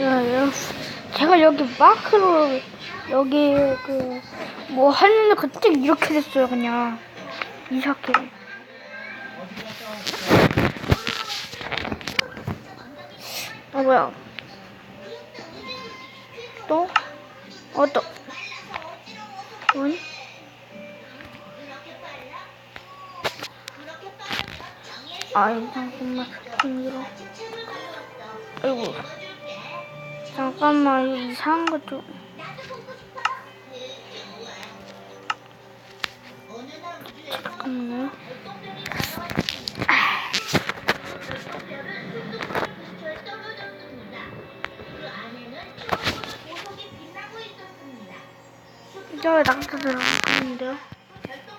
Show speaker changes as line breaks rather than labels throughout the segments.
여- 제가 여기 마크로 여기 그 뭐 하는데 그때 이렇게 됐어요 그냥 이상하게 아 뭐야 또? 어 또? 뭐니? 아이 잠깐만 힘들어 아이고 잠깐만 이거 이상한 거 좀. 잠깐만요 저 낙타 들어갔는데요?
별똥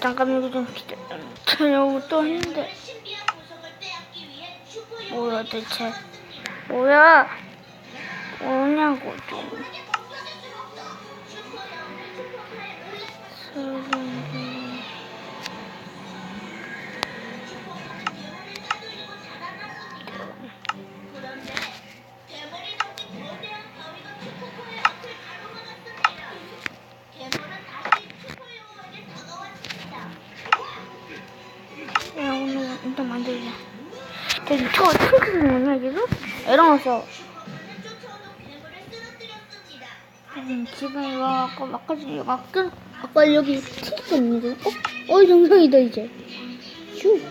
잠깐 이거 좀 기다려 또 했는데
보석을 빼앗기 위해 슈퍼여우
뭐야 대체? 뭐야? 뭐냐고 좀 일단 만들자 저기 저 핑크색이냐 지금? 에러나서
쫓아오는 괴물을 쓰러뜨렸습니다.
지금 집에 와갖고 막까지 막든 아까 여기 튀겼는데 어? 어 정상이다 이제 슉